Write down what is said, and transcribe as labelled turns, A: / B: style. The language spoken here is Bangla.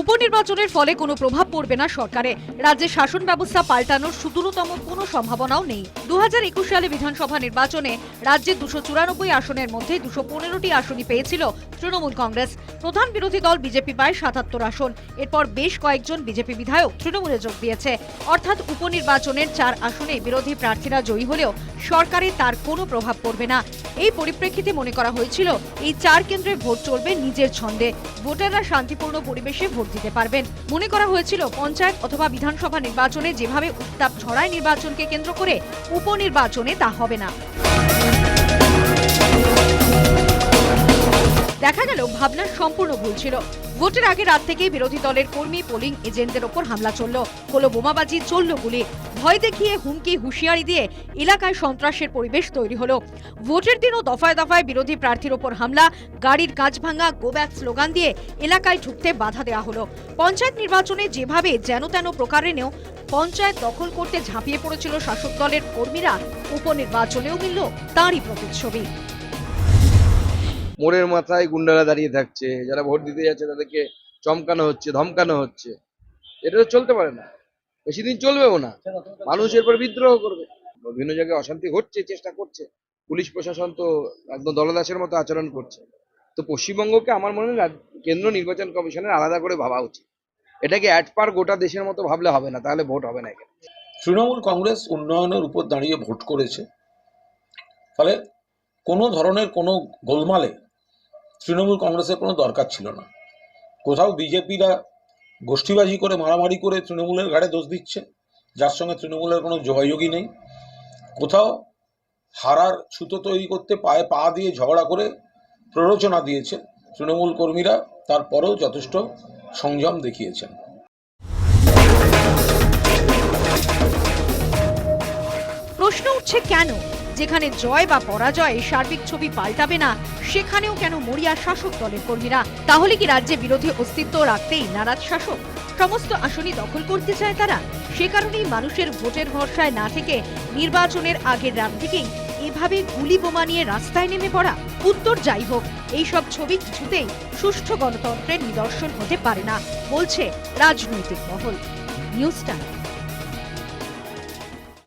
A: উপনির্বাচনের ফলে কোনো প্রভাব পড়বে না সরকারে। রাজ্যের শাসন ব্যবস্থা পাল্টানোর সুদূরতম কোনো সম্ভাবনাও নেই। দু সালে বিধানসভা নির্বাচনে রাজ্যের দুশো চুরানব্বই আসনের মধ্যে দুশো পনেরোটি আসনই পেয়েছিল তৃণমূল কংগ্রেস। প্রধান বিরোধী দল বিজেপি পায় সাতাত্তর আসন। এরপর বেশ কয়েকজন বিজেপি বিধায়ক তৃণমূলে যোগ দিয়েছে। অর্থাৎ উপনির্বাচনের চার আসনে বিরোধী প্রার্থীরা জয়ী হলেও সরকারে তার কোনো প্রভাব পড়বে না। এই পরিপ্রেক্ষিতে মনে করা হয়েছিল, এই চার কেন্দ্রে ভোট চলবে নিজের ছন্দে। ভোটাররা শান্তিপূর্ণ পরিবেশে ভোট দিতে পারবেন। মনে করা হয়েছিল, পঞ্চায়েত অথবা বিধানসভা নির্বাচনে যেভাবে উত্তাপ ছড়ায় নির্বাচনকে কেন্দ্র করে উপনির্বাচনে তা হবে না। ভাবনা সম্পূর্ণ ভুল ছিল। ভোটের আগে রাত থেকেই বিরোধী দলের কর্মী পোলিং এজেন্টদের ওপর হামলা চলল। হলো বোমাবাজি চলল গুলি ভয় দেখিয়ে হুমকি, হুঁশিয়ারি দিয়ে এলাকায় সন্ত্রাসের পরিবেশ তৈরি হলো। ভোটের দিনও দফায় দফায় বিরোধী প্রার্থীর ওপর হামলা, গাড়ির কাজ ভাঙা গো ব্যাক স্লোগান দিয়ে এলাকায় ঢুকতে বাধা দেওয়া হলো। পঞ্চায়েত নির্বাচনে যেভাবে যেন তেন প্রকারেণেও পঞ্চায়েত দখল করতে ঝাঁপিয়ে পড়েছিল শাসক দলের কর্মীরা। উপনির্বাচনেও মিলল তাঁরই প্রতিচ্ছবি।
B: মোড়ের মাথায় গুন্ডারা দাঁড়িয়ে থাকছে। যারা ভোট দিতে যাচ্ছে তাদেরকে চমকানো হচ্ছে, ধমকানো হচ্ছে। এটা তো চলতে পারে না। বেশি দিন চলবেও না। মানুষ এরপর বিদ্রোহ করবে। বিভিন্ন জায়গায় অশান্তি হচ্ছে চেষ্টা করছে। পুলিশ প্রশাসন তো একদম দলদাসের মতো আচরণ করছে। তো পশ্চিমবঙ্গকে আমার মনে হয় কেন্দ্র নির্বাচন কমিশনের আলাদা করে ভাবা উচিত। এটাকে অ্যাট পার গোটা দেশের মতো ভাবলে হবে না, তাহলে ভোট হবে না এখানে।
C: তৃণমূল কংগ্রেস উন্নয়নের উপর দাঁড়িয়ে ভোট করেছে। ফলে কোনো ধরনের কোনো গোলমালে তৃণমূল কংগ্রেসের কোনো দরকার ছিল না। কোথাও বিজেপিরা গোষ্ঠীবাজি করে, মারামারি করে তৃণমূলের ঘাড়ে দোষ দিচ্ছে, যার সঙ্গে তৃণমূলের কোনো যোগাযোগই নেই। কোথাও হারার ছুতো তৈরি করতে পায়ে পা দিয়ে ঝগড়া করে প্ররোচনা দিয়েছে তৃণমূল কর্মীরা, তারপরেও যথেষ্ট সংযম দেখিয়েছেন।
A: প্রশ্ন উঠছে কেন? যেখানে জয় বা পরাজয় সার্বিক ছবি পাল্টাবে না, সেখানেও কেন মরিয়া শাসক দলের কর্মীরা? তাহলে কি রাজ্যে বিরোধী অস্তিত্ব রাখতেই নারাজ শাসক? সমস্ত আসনই দখল করতে চায় তারা? সে কারণেই মানুষের ভোটের ভরসায় না থেকে নির্বাচনের আগের রাত থেকেই এভাবে গুলি বোমা নিয়ে রাস্তায় নেমে পড়া। উত্তর যাই হোক, এইসব ছবি কিছুতেই সুষ্ঠু গণতন্ত্রের নিদর্শন হতে পারে না, বলছে রাজনৈতিক মহল। News time.